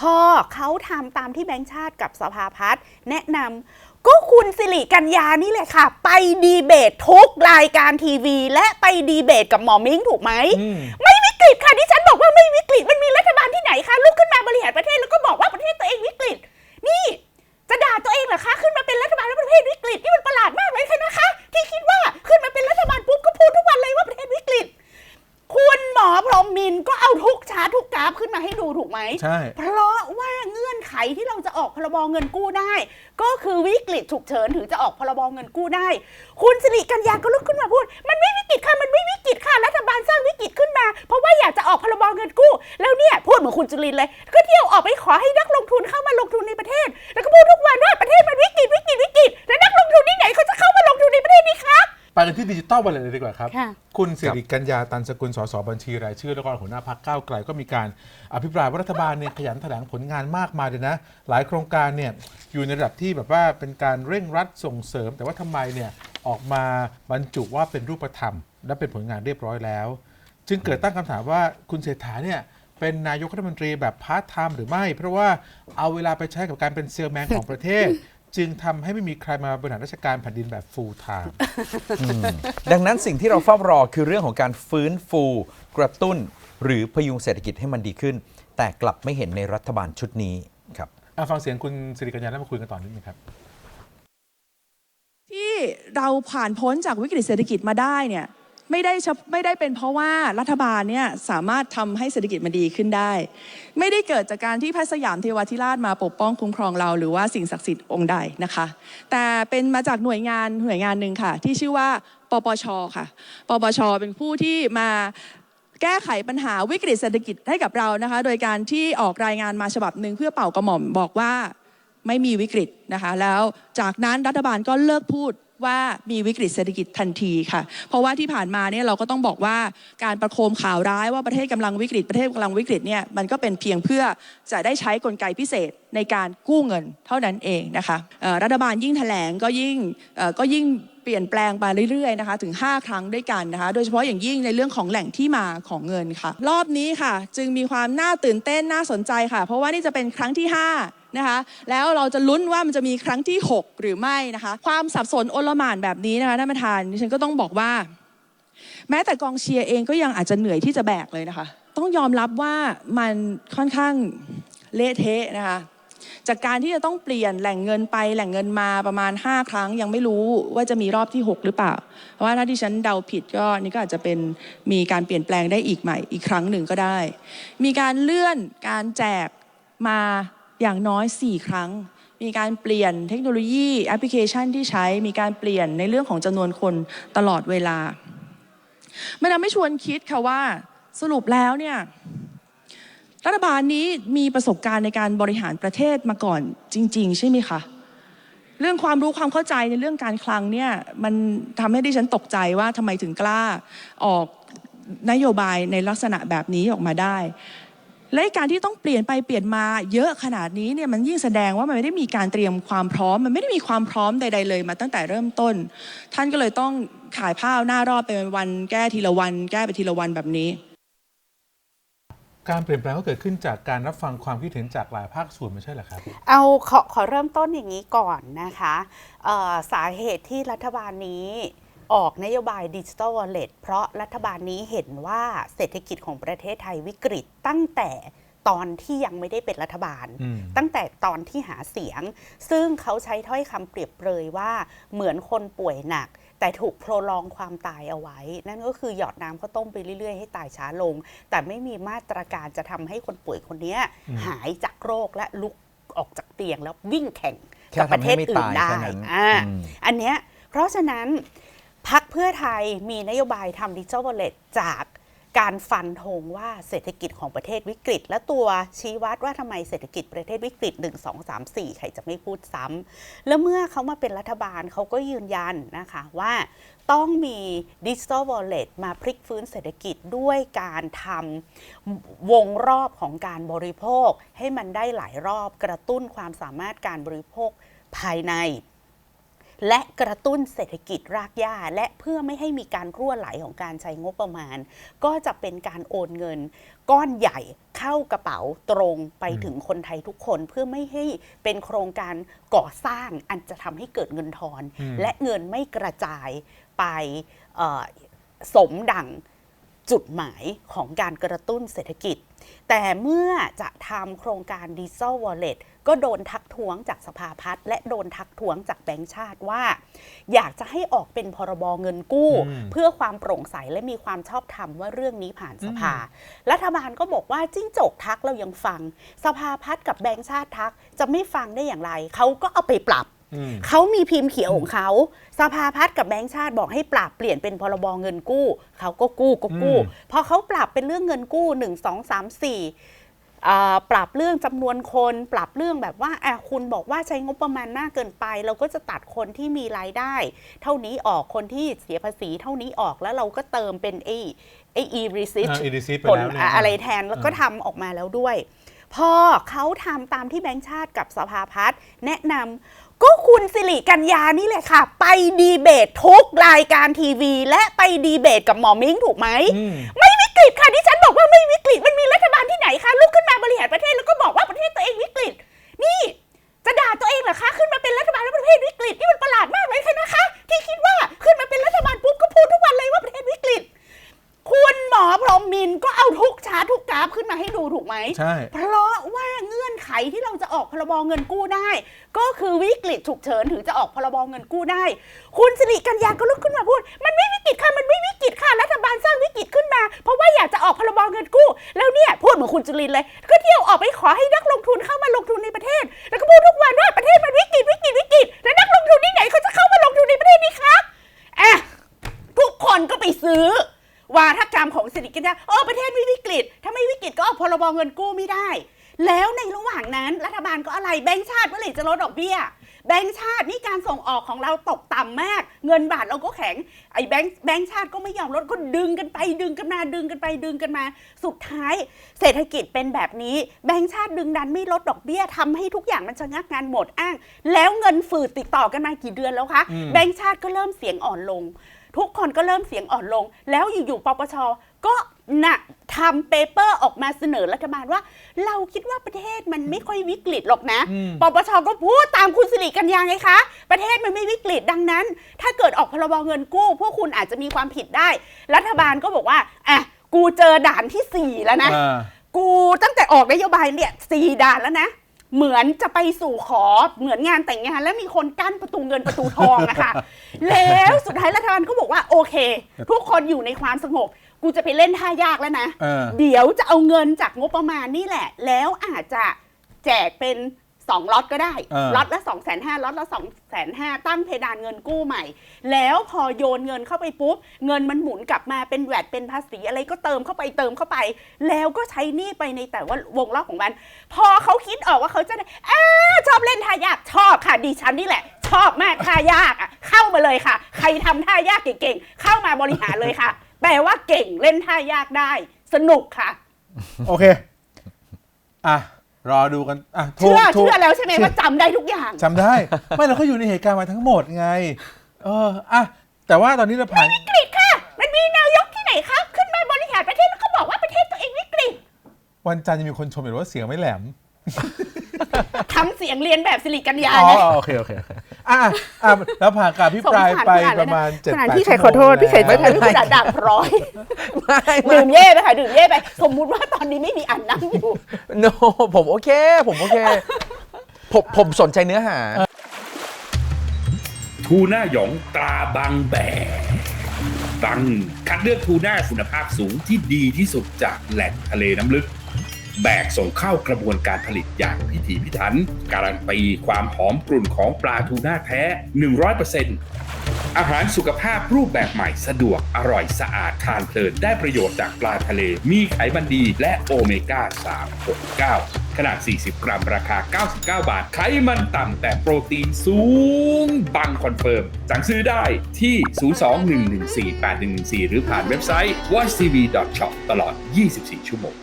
พอเขาทำตามที่แบงค์ชาติกับสภาพัฒน์แนะนำก็คุณสิริกัญญานี่แหละค่ะ ไปดีเบตทุกรายการทีวี และไปดีเบตกับหมอมิ้งถูกไหมอืมไม่วิกฤตค่ะที่ฉันบอกว่าไม่วิกฤตมันมีรัฐบาลที่ไหนคะลุกขึ้นมาบริหารประเทศแล้วก็บอกว่าประเทศตัวเองวิกฤต นี่ จะด่าตัวเองเหรอคะขึ้นมาเป็นรัฐบาลแล้วประเทศวิกฤตนี่มัน กไหม ใช่ เพราะว่าเงื่อนไขที่เราจะออกพรบเงินกู้ได้ ก็คือวิกฤตฉุกเฉินถึงจะออกพรบเงินกู้ได้ คุณสิริกัญญาก็ลุกขึ้นมาพูด มันไม่วิกฤตค่ะมันไม่วิกฤตค่ะรัฐบาลสร้างวิกฤตขึ้นมา เพราะว่าอยากจะออกพรบเงินกู้ แล้วเนี่ยพูดเหมือนคุณจุลินทร์เลย ก็เที่ยวออกไปขอให้นักลงทุนเข้ามาลงทุนในประเทศ แล้วก็พูดทุกวันว่าประเทศมันวิกฤตวิกฤตวิกฤตแล้วนักลงทุนที่ไหนเขาจะเข้ามาลงทุนในประเทศนี้คะไป กันที่ดิจิตอลวอลเล็ตเลยดีกว่าครับ ค่ะ คุณสิริกัญญาตันสกุลสสบัญชีรายชื่อแล้วก็หัวหน้าพักก้าวไกลก็มีการอภิปรายว่ารัฐบาลเนี่ยขยันแถลงผลงานมากมายเลยนะ หลายโครงการเนี่ยอยู่ในระดับที่แบบว่าเป็นการเร่งรัดส่งเสริม แต่ว่าทำไมเนี่ยออกมาบรรจุว่าเป็นรูปธรรม และเป็นผลงานเรียบร้อยแล้ว จึงเกิดตั้งคำถามว่าคุณเศรษฐาเนี่ยเป็นนายกรัฐมนตรีแบบพาร์ทไทม์หรือไม่ เพราะว่าเอาเวลาไปใช้กับการเป็นเซลแมนของประเทศ จึงทำให้ไม่มีใครมาบริหารราชการแผ่นดินแบบ full time ดังนั้นสิ่งที่เราเฝ้ารอคือเรื่องของการฟื้นฟู กระตุ้น หรือพยุงเศรษฐกิจให้มันดีขึ้น แต่กลับไม่เห็นในรัฐบาลชุดนี้ครับอะฟังเสียงคุณสิริกัญญาแล้วมาคุยกันต่อนิดนึงครับ ที่เราผ่านพ้นจากวิกฤตเศรษฐกิจมาได้เนี่ย ไม่ได้ไม่ได้เป็นเพราะว่ารัฐบาลเนี่ยสามารถทำให้เศรษฐกิจมันดีขึ้นได้ ไม่ได้เกิดจากการที่พระสยามเทวาธิราชมาปกป้องคุ้มครองเรา หรือว่าสิ่งศักดิ์สิทธิ์องค์ใดนะคะ แต่เป็นมาจากหน่วยงานหน่วยงานหนึ่งค่ะ ที่ชื่อว่าปปชค่ะ ปปชเป็นผู้ที่มาแก้ไขปัญหาวิกฤตเศรษฐกิจให้กับเรานะคะ โดยการที่ออกรายงานมาฉบับหนึ่งเพื่อเป่ากระหม่อมบอกว่าไม่มีวิกฤตนะคะ แล้วจากนั้นรัฐบาลก็เลิกพูด ว่ามีวิกฤตเศรษฐกิจทันทีค่ะ เพราะว่าที่ผ่านมาเนี่ยเราก็ต้องบอกว่าการประโคมข่าวร้ายว่าประเทศกำลังวิกฤตประเทศกำลังวิกฤตเนี่ยมันก็เป็นเพียงเพื่อจะได้ใช้กลไกพิเศษในการกู้เงินเท่านั้นเองนะคะรัฐบาลยิ่งแถลงก็ยิ่งก็ยิ่งเปลี่ยนแปลงไปเรื่อยๆนะคะถึง 5 ครั้งด้วยกันนะคะ โดยเฉพาะอย่างยิ่งในเรื่องของแหล่งที่มาของเงินค่ะ รอบนี้ค่ะ จึงมีความน่าตื่นเต้นน่าสนใจค่ะ เพราะว่านี่จะเป็นครั้งที่ 5นะคะแล้วเราจะลุ้นว่ามันจะมีครั้งที่ 6 หรือไม่นะคะความสับสนโอลหม่านแบบนี้นะคะท่านประธานดิฉันก็ต้องบอกว่า แม้แต่กองเชียร์เองก็ยังอาจจะเหนื่อยที่จะแบกเลยนะคะ ต้องยอมรับว่ามันค่อนข้างเละเทะนะคะ จากการที่จะต้องเปลี่ยนแหล่งเงินไปแหล่งเงินมาประมาณ 5 ครั้ง ยังไม่รู้ว่าจะมีรอบที่ 6 หรือเปล่า เพราะว่าถ้าที่ฉันเดาผิดก็นี่ก็อาจจะเป็นมีการเปลี่ยนแปลงได้อีกใหม่อีกครั้งหนึ่งก็ได้ มีการเลื่อนการแจกมาอย่างน้อย 4 ครั้ง มีการเปลี่ยนเทคโนโลยีแอปพลิเคชันที่ใช้มีการเปลี่ยนในเรื่องของจำนวนคนตลอดเวลามันทำให้ชวนคิดค่ะว่าสรุปแล้วเนี่ย รัฐบาลนี้มีประสบการณ์ในการบริหารประเทศมาก่อนจริง ๆ ใช่ไหมคะเรื่องความรู้ความเข้าใจในเรื่องการคลังเนี่ยมันทำให้ดิฉันตกใจว่าทำไมถึงกล้าออกนโยบายในลักษณะแบบนี้ออกมาได้ และการที่ต้องเปลี่ยนไปเปลี่ยนมาเยอะขนาดนี้เนี่ยมันยิ่งแสดงว่ามันไม่ได้มีการเตรียมความพร้อม มันไม่ได้มีความพร้อมใด ๆ เลยมาตั้งแต่เริ่มต้น ท่านก็เลยต้องขายผ้าหน้ารอบไปวันแก้ทีละวัน แก้ไปทีละวันแบบนี้ การเปลี่ยนแปลงก็เกิดขึ้นจากการรับฟังความคิดเห็นจากหลายภาคส่วนไม่ใช่เหรอครับ เอาขอขอเริ่มต้นอย่างนี้ก่อนนะคะเอ่อสาเหตุที่รัฐบาลนี้ออกนโยบายดิจิ t a ลวอลเล็ตเพราะรัฐบาลนี้เห็นว่าเศรษฐกิจของประเทศไทยวิกฤตตั้งแต่ตอนที่ยังไม่ได้เป็นรัฐบาลอืมตั้งแต่ตอนที่หาเสียง ซึ่งเขาใช้ถ้อยคำเปรียบเปรยว่าเหมือนคนป่วยหนัก แต่ถูกโปรลองความตายเอาไว้ นั่นก็คือหยอดน้ำข้าวต้มไปเรื่อย ๆ ให้ตายช้าลง แต่ไม่มีมาตรการจะทำให้คนป่วยคนเนี้ยอืมหายจากโรคและลุกออกจากเตียงแล้ววิ่งแข่งแค่กับประเทศทำให้ไม่อื่นตายได้แค่นั้นอ่าอืมอันเนี้ยเพราะฉะนั้นพักเพื่อไทยมีนโยบายทำดิจิทัลวอลเล็ตจาก การฟันธงว่าเศรษฐกิจของประเทศวิกฤต และตัวชี้วัดว่าทำไมเศรษฐกิจประเทศวิกฤต 1 2 3 4 ใครจะไม่พูดซ้ำแล้วเมื่อเขามาเป็นรัฐบาลเขาก็ยืนยันนะคะว่าต้องมีดิจิทัลวอลเล็ตมาพลิกฟื้นเศรษฐกิจด้วยการทำวงรอบของการบริโภค ให้มันได้หลายรอบกระตุ้นความสามารถการบริโภคภายใน และกระตุ้นเศรษฐกิจรากหญ้า และเพื่อไม่ให้มีการรั่วไหลของการใช้งบประมาณ ก็จะเป็นการโอนเงิน ก้อนใหญ่เข้ากระเป๋าตรงไปถึงคนไทยทุกคนเพื่อไม่ให้เป็นโครงการก่อสร้างอันจะทำให้เกิดเงินทอนอืมและเงินไม่กระจายไปเอ่อสมดัง จุดหมายของการกระตุ้นเศรษฐกิจ แต่เมื่อจะทำโครงการดิจิ t a ลวอลเล็ตก็โดนทักท้วงจากสภาพัฒน์และโดนทักท้วงจากแบงก์ชาติว่า อยากจะให้ออกเป็นพรบเงินกู้อืมเพื่อความโปร่งใสและมีความชอบธรรมว่าเรื่องนี้ผ่านสภา รัฐบาลก็บอกว่าจิ้งจกทักเรายังฟัง สภาพัฒน์กับแบงก์ชาติทักจะไม่ฟังได้อย่างไรเขาก็เอาไปปรับอืม เขามีพิมพ์เขียวของเขาสภาพัฒน์กับแบงก์ชาติบอกให้ปรับเปลี่ยนเป็นพรบเงินกู้ เขาก็กู้ก็กู้อืมพอเขาปรับเป็นเรื่องเงินกู้1 2 3 4อ่าปรับเรื่องจำนวนคน ปรับเรื่องแบบว่าอะคุณบอกว่าใช้งบประมาณมากเกินไป เราก็จะตัดคนที่มีรายได้ เท่านี้ออกคนที่เสียภาษี เท่านี้ออกแล้วเราก็เติมเป็นไอ้ไอ้ e receipt อ่า e-receipt ไปผลแล้วเนี่ยอะไรแทนแล้วก็ทำออกมาแล้วด้วย พอเขาทำตามที่แบงค์ชาติกับสภาพัฒน์แนะนำ ก็คุณสิริกัญญานี่แหละค่ะ ไปดีเบตทุกรายการทีวี และไปดีเบตกับหมอมิ้งถูกไหมอืมไม่วิกฤตค่ะที่ฉันบอกว่าไม่วิกฤตมันมีรัฐบาลที่ไหนคะลุกขึ้นมาบริหารประเทศแล้วก็บอกว่าประเทศตัวเองวิกฤต นี่จะด่าตัวเองเหรอคะ ขึ้นมาเป็นรัฐบาลแล้วประเทศวิกฤตนี่มันประหลาดมากเลยค่ะนะคะ ที่คิดว่าขึ้นมาเป็นรัฐบาล มอพรหมมินทร์ก็เอาทุกชาร์ตทุกกราฟขึ้นมาให้ดูถูกไหม ใช่ เพราะว่าเงื่อนไขที่เราจะออกพรบเงินกู้ได้ ก็คือวิกฤตฉุกเฉินถึงจะออกพรบเงินกู้ได้ คุณสิริกัญญาก็ลุกขึ้นมาพูด มันไม่วิกฤตค่ะมันไม่วิกฤตค่ะรัฐบาลสร้างวิกฤตขึ้นมา เพราะว่าอยากจะออกพรบเงินกู้ แล้วเนี่ยพูดเหมือนคุณจุลินทร์เลย ก็เที่ยวออกไปขอให้นักลงทุนเข้ามาลงทุนในประเทศ แล้วก็พูดทุกวันว่าประเทศมันวิกฤตวิกฤตวิกฤตแล้วนักลงทุนที่ไหนเขาจะเข้ามาลงทุนในประเทศนี้คะอะทุกคนก็ไปซื้อ วาทกรรมของสิริกัญญาเออประเทศไม่วิกฤต ถ้าไม่วิกฤตก็ออกพรบเงินกู้ไม่ได้ แล้วในระหว่างนั้นรัฐบาลก็อะไรแบงก์ชาติเมื่อไหร่จะลดดอกเบี้ย แบงก์ชาตินี่การส่งออกของเราตกต่ำมาก เงินบาทเราก็แข็งไอ้แบงก์แบงก์ชาติก็ไม่ยอมลดก็ดึงกันไปดึงกันมาดึงกันไปดึงกันมา สุดท้าย เศรษฐกิจเป็นแบบนี้ แบงก์ชาติดึงดันไม่ลดดอกเบี้ยทำให้ทุกอย่างมันชะงักงานหมดอ้าง แล้วเงินฝืดติดต่อกันมากี่เดือนแล้วคะอืมแบงก์ชาติก็เริ่มเสียงอ่อนลง ทุกคนก็เริ่มเสียงอ่อนลง แล้วอยู่ๆปปชก็นะทำเปเปอร์ออกมาเสนอรัฐบาลว่า เราคิดว่าประเทศมันไม่ค่อยวิกฤตหรอกนะอืมปปชก็พูดตามคุณสิริกัญญาไงคะ ประเทศมันไม่วิกฤตดังนั้น ถ้าเกิดออกพรบเงินกู้ พวกคุณอาจจะมีความผิดได้ รัฐบาลก็บอกว่าอะกูเจอด่านที่สี่แล้วนะอ่ากูตั้งแต่ออกนโยบายเนี่ยสี่ด่านแล้วนะ เหมือนจะไปสู่ขอเหมือนงานแต่งงาน แล้วมีคนกั้นประตูเงินประตูทองอะค่ะแล้วสุดท้ายรัฐบาลก็บอกว่าโอเค ทุกคนอยู่ในความสงบ กูจะไปเล่นท่ายากแล้วนะ เออ เดี๋ยวจะเอาเงินจากงบประมาณนี่แหละ แล้วอาจจะแจกเป็น 2ล็อตก็ได้เออ ล็อตละ2 5 0 0 0ล็อตละ2 5 0 0 0ตั้งเพดานเงินกู้ใหม่ แล้วพอโยนเงินเข้าไปปุ๊บ เงินมันหมุนกลับมาเป็นแวดเป็นภาษีอะไรก็เติมเข้าไปเติมเข้าไป แล้วก็ใช้หนี่ไปในแต่ว่าวงรอบของมัน พอเขาคิดออกว่าเขาจะได้อาชอบเล่นท่ายากชอบค่ะดิฉันนี่แหละ ชอบมากท่ายากอะเข้ามาเลยค่ะ ใครทำท่ายากเก่งๆเข้ามาบริหารเลยค่ะ แปลว่าเก่งเล่นท่ายากได้ สนุกค่ะ โอเค อะ รอดูกันอะถูกเชื่อถูกเชื่อแล้วใช่ไหมว่าจำได้ทุกอย่าง จำได้ ไม่เราก็อยู่ในเหตุการณ์มาทั้งหมดไง เอออะแต่ว่าตอนนี้เราผ่าน วิกฤตค่ะ มันมีนายกที่ไหนครับขึ้นมาบริหารประเทศแล้วก็บอกว่าประเทศตัวเองวิกฤตวันจันทร์จะมีคนชมอยู่ว่าเสียงไม่แหลม ทำเสียงเรียนแบบสิริกัญญาอ๋อไง โอเคโอเคโอเค อะอะแล้วผ่านการพิปรายไปประมาณเจ็ดขณะแปดพี่ชั่ไข่วโมงขอโทษพี่ไข่แล้วไม่ทันพี่ด่าด่าพร้อยไม่ไม่ดื่มเย่ไปค่ะดื่มเย่ไป สมมุติว่าตอนนี้ไม่มีอันนั่งอยู่โนผมโอเค ผมโอเค ผมผมสนใจเนื้อหาทูน่าหยองตราบางแบบังคัดเลือกทูน่าคุณภาพสูงที่ดีที่สุดจากแหล่งทะเลน้ำลึก แบกส่งเข้ากระบวนการผลิตอย่างพิถีพิถัน การันตีความหอมกรุ่นของปลาทูน่าแท้ 100%อาหารสุขภาพรูปแบบใหม่สะดวกอร่อยสะอาดทานเพลินได้ประโยชน์จากปลาทะเล มีไขมันดีและโอเมก้า 369ขนาด 40 กรัม ราคา 99 บาท ไขมันต่ำ แต่โปรตีนสูง บังคอนเฟิร์ม สั่งซื้อได้ที่ 02-114-8114 หรือผ่านเว็บไซต์ watchtv.shop ตลอด 24 ชั่วโมง